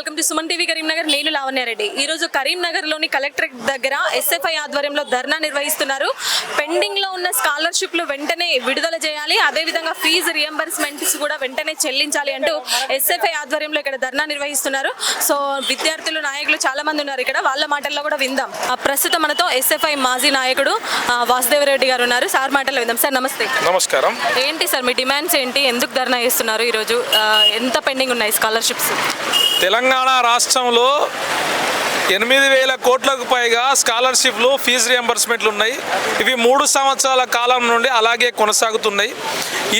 Welcome to Suman TV Karimnagar. నేను లావణ్యారెడ్డి ఈ రోజు కరీంనగర్లోని కలెక్టరేట్ దగ్గర ఎస్ఎఫ్ఐ ఆధ్వర్యంలో ధర్నా నిర్వహిస్తున్నారు. పెండింగ్లో ఉన్న స్కాలర్షిప్లు వెంటనే విడుదల చేయాలి. అదే విధంగా ఫీజు రియంబర్స్మెంట్స్ కూడా వెంటనే చెల్లించాలి అంటూ ఎస్ఎఫ్ఐ ఆధ్వర్యంలో ఇక్కడ ధర్నా నిర్వహిస్తున్నారు. సో విద్యార్థులు నాయకులు చాలా మంది ఉన్నారు ఇక్కడ. వాళ్ళ మాటల్లో కూడా విందాం. ఆ, ప్రస్తుతం మనతో ఎస్ఎఫ్ఐ మాజీ నాయకుడు వాసుదేవరెడ్డి గారు ఉన్నారు. సార్ మాటల్లో విందాం. సార్ నమస్తే. నమస్కారం. ఏంటి సార్ మీ డిమాండ్స్ ఏంటి? ఎందుకు ధర్నా చేస్తున్నారు ఈరోజు? ఎంత పెండింగ్ ఉన్నాయి స్కాలర్షిప్స్? తెలంగాణ తెలంగాణ రాష్ట్రంలో ఎనిమిది వేల కోట్లకు పైగా స్కాలర్షిప్లు ఫీజు రియంబర్స్మెంట్లు ఉన్నాయి. ఇవి మూడు సంవత్సరాల కాలం నుండి అలాగే కొనసాగుతున్నాయి.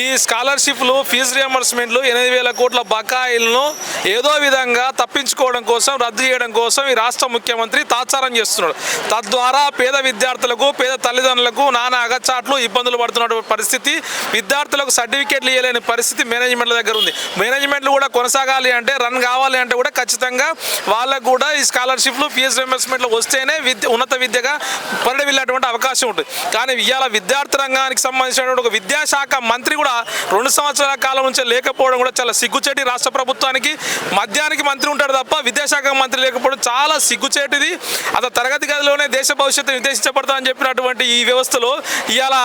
ఈ స్కాలర్షిప్లు ఫీజు రియంబర్స్మెంట్లు ఎనిమిది వేల కోట్ల బకాయిలను ఏదో విధంగా తప్పించుకోవడం కోసం రద్దు చేయడం కోసం ఈ రాష్ట్ర ముఖ్యమంత్రి తాత్సారం చేస్తున్నాడు. తద్వారా పేద విద్యార్థులకు పేద తల్లిదండ్రులకు నానా అగచాట్లు ఇబ్బందులు పడుతున్న పరిస్థితి విద్యార్థులకు సర్టిఫికేట్లు ఇవ్వలేని పరిస్థితి మేనేజ్మెంట్ల దగ్గర ఉంది. మేనేజ్మెంట్లు కూడా కొనసాగాలి అంటే రన్ కావాలి అంటే కూడా ఖచ్చితంగా వాళ్ళకు కూడా ఈ స్కాలర్షిప్ స్కాలర్షిప్లు ఫీజు వస్తేనే విద్య ఉన్నత విద్యగా పరిడి వెళ్ళేటువంటి అవకాశం ఉంటుంది. కానీ ఇవాళ విద్యార్థి రంగానికి సంబంధించినటువంటి ఒక విద్యాశాఖ మంత్రి కూడా రెండు సంవత్సరాల కాలం నుంచి లేకపోవడం కూడా చాలా సిగ్గుచేటి రాష్ట్ర ప్రభుత్వానికి. మద్యానికి మంత్రి ఉంటాడు తప్ప విద్యాశాఖ మంత్రి లేకపోవడం చాలా సిగ్గుచేటిది. అతను తరగతి గదిలోనే దేశ భవిష్యత్తు నిర్దేశించబడతామని చెప్పినటువంటి ఈ వ్యవస్థలో ఇవాళ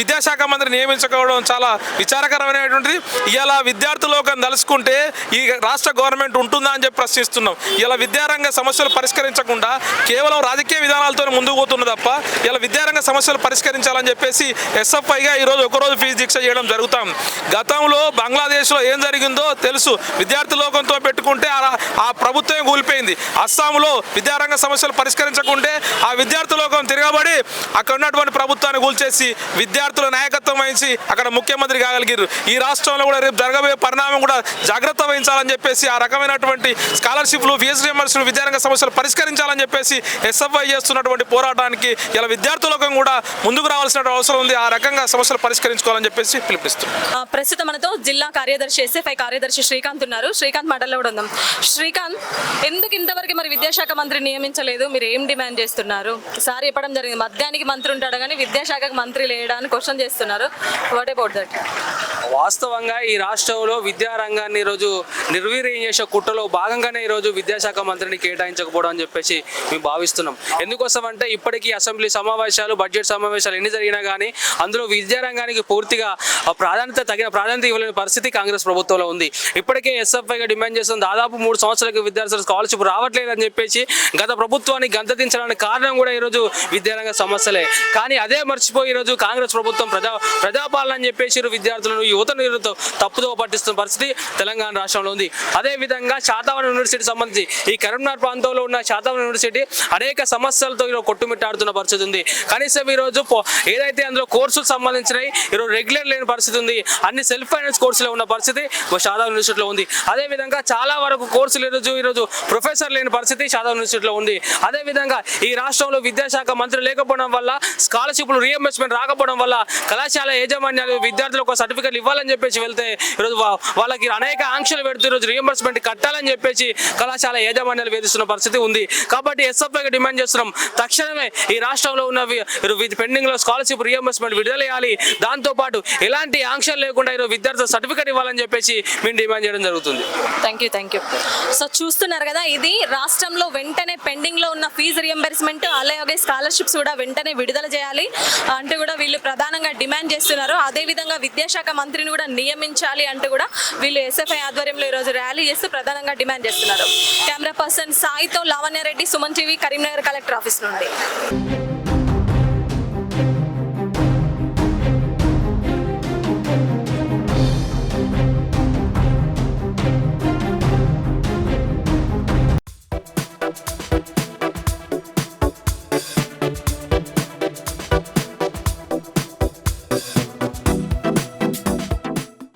విద్యాశాఖ మంత్రి నియమించుకోవడం చాలా విచారకరమైనటువంటిది. ఇవాళ విద్యార్థి లోకం తలుసుకుంటే ఈ రాష్ట్ర గవర్నమెంట్ ఉంటుందా అని చెప్పి ప్రశ్నిస్తున్నాం. ఇలా విద్యారంగ సమస్యలు పరిష్కరించకుండా కేవలం రాజకీయ విధానాలతో ముందుకు పోతున్న తప్ప ఇలా విద్యారంగ సమస్యలు పరిష్కరించాలని చెప్పేసి ఎస్ఎఫ్ఐగా ఈరోజు ఒకరోజు ఫీజు దీక్ష చేయడం జరుగుతాం గతంలో బంగ్లాదేశ్లో ఏం జరిగిందో తెలుసు. విద్యార్థి లోకంతో పెట్టుకుంటే ఆ- ఆ ప్రభుత్వం కూలిపోయింది. అస్సాంలో విద్యారంగ సమస్యలు పరిష్కరించకుంటే ఆ విద్యార్థి లోకం తిరగబడి అక్కడ ఉన్నటువంటి ప్రభుత్వాన్ని కూల్చేసి విద్యార్థుల నాయకత్వం వహించి అక్కడ ముఖ్యమంత్రి కాగలిగారు ఈ రాష్ట్రంలో కూడా రేపు జరగబోయే పరిణామం కూడా జాగ్రత్త వహించాలని చెప్పేసి ఆ రకమైనటువంటి స్కాలర్షిప్లు ఫీజు రియంబర్స్మెంట్ విద్యారంగ సమస్యలు పరిష్కరించాలని చెప్పేసి ఎస్ఎఫ్ఐ చేస్తున్నటువంటి పోరాటానికి ఇలా విద్యార్థుల లోకం కూడా ముందుకు రావాల్సిన అవసరం ఉంది. ఆ రకంగా సమస్యలు పరిష్కరించుకోవాలని చెప్పేసి పిలిపిస్తున్నాం ప్రస్తుతం మనతో జిల్లా కార్యదర్శి ఎస్ఎఫ్ఐ కార్యదర్శి శ్రీకాంత్ ఉన్నారు. శ్రీకాంత్ మాటల్లో కూడా ఉందాం. శ్రీకాంత్ ఎందుకు ఇంతవరకు మరి విద్యాశాఖ మంత్రి నియమించలేదు? మీరు ఏం డిమాండ్ చేస్తున్నారు? సార్ చెప్పడం జరిగింది. మద్యానికి మంత్రి ఉంటాడు కానీ విద్యాశాఖకు మంత్రి లేడని క్వశ్చన్ చేస్తున్నారు. వాట్ అబౌట్ దట్ వాస్తవంగా ఈ రాష్ట్రంలో విద్యారంగాన్ని ఈరోజు నిర్వీర్యం చేసే కుట్రలో భాగంగానే ఈరోజు విద్యాశాఖ మంత్రిని కేటాయించకపోవడం అని చెప్పేసి మేము భావిస్తున్నాం. ఎందుకోసం అంటే ఇప్పటికీ అసెంబ్లీ సమావేశాలు బడ్జెట్ సమావేశాలు ఎన్ని జరిగినా కానీ అందులో విద్యారంగానికి పూర్తిగా ఆ ప్రాధాన్యత తగిన ప్రాధాన్యత ఇవ్వలేని పరిస్థితి కాంగ్రెస్ ప్రభుత్వంలో ఉంది. ఇప్పటికే ఎస్ఎఫ్ఐగా డిమాండ్ చేస్తున్న దాదాపు మూడు సంవత్సరాలకు విద్యార్థులు స్కాలర్షిప్ రావట్లేదని చెప్పేసి గత ప్రభుత్వాన్ని గంతదించడానికి కారణం కూడా ఈరోజు విద్యారంగ సమస్యలే. కానీ అదే మర్చిపోయి ఈరోజు కాంగ్రెస్ ప్రభుత్వం ప్రజా ప్రజాపాలన అని చెప్పేసి విద్యార్థులను యువతను ఈరోజు తప్పుదో పట్టిస్తున్న పరిస్థితి తెలంగాణ రాష్ట్రంలో ఉంది. అదే విధంగా శాతవరం యూనివర్సిటీ సంబంధించి ఈ కరీంనగర్ ప్రాంతంలో ఉన్న శాతం యూనివర్సిటీ అనేక సమస్యలతో ఈరోజు కొట్టుమిట్టాడుతున్న పరిస్థితి ఉంది. కనీసం ఈరోజు ఏదైతే అందులో కోర్సులు సంబంధించినవి ఈరోజు రెగ్యులర్ లేని పరిస్థితి ఉంది. అన్ని సెల్ఫ్ ఫైనాన్స్ కోర్సులో ఉన్న పరిస్థితి శాదావ్ యూనివర్సిటీలో ఉంది. అదే విధంగా చాలా వరకు కోర్సులు ఈరోజు ఈరోజు ప్రొఫెసర్ లేని పరిస్థితి శాదావ్ యూనివర్సిటీలో ఉంది. అదే విధంగా ఈ రాష్ట్రంలో విద్యాశాఖ మంత్రి లేకపోవడం వల్ల స్కాలర్షిప్లు రీఎంబర్స్మెంట్ రాకపోవడం వల్ల కళాశాల యాజమాన్యాలు విద్యార్థులకు ఒక ఇవ్వాలని చెప్పేసి వెళ్తే ఈరోజు వాళ్ళకి అనేక ఆంక్షలు పెడుతూ ఈరోజు రీఎంబర్స్మెంట్ కట్టాలని చెప్పేసి కళాశాల యాజమాన్యాలు వేధిస్తున్న పరిస్థితి ఉంది. కాబట్టి ఎస్ఎఫ్ఐగా డిమాండ్ చేస్తున్నాం. తక్షణమే ఈ రాష్ట్రంలో ఉన్న పెండింగ్లో స్కాలర్షిప్ రియంబర్స్మెంట్ విడుదల చేయాలి. దాంతో పాటు ఎలాంటి ఆంక్షలు లేకుండా ఈరోజు విద్యార్థుల సర్టిఫికేట్ ఇవ్వాలని చెప్పేసి మేము డిమాండ్ చేయడం జరుగుతుంది. Thank you thank you so చూస్తున్నారు కదా ఇది రాష్ట్రంలో వెంటనే పెండింగ్లో ఉన్న ఫీజు రియంబర్స్మెంట్ అలాగే స్కాలర్షిప్స్ కూడా వెంటనే విడుదల చేయాలి. అంటూ కూడా వీళ్ళు ప్రధానంగా డిమాండ్ చేస్తున్నారు. అదే విధంగా విద్యాశాఖ మంత్రిని కూడా నియమించాలి అంటూ కూడా వీళ్ళు ఎస్ఎఫ్ఐ ఆధ్వర్యంలో ఈరోజు ర్యాలీ చేస్తూ ప్రధానంగా డిమాండ్ చేస్తున్నారు. Camera person సాయితో Lavanya Reddy Suman TV Karimnagar collector office నుండి.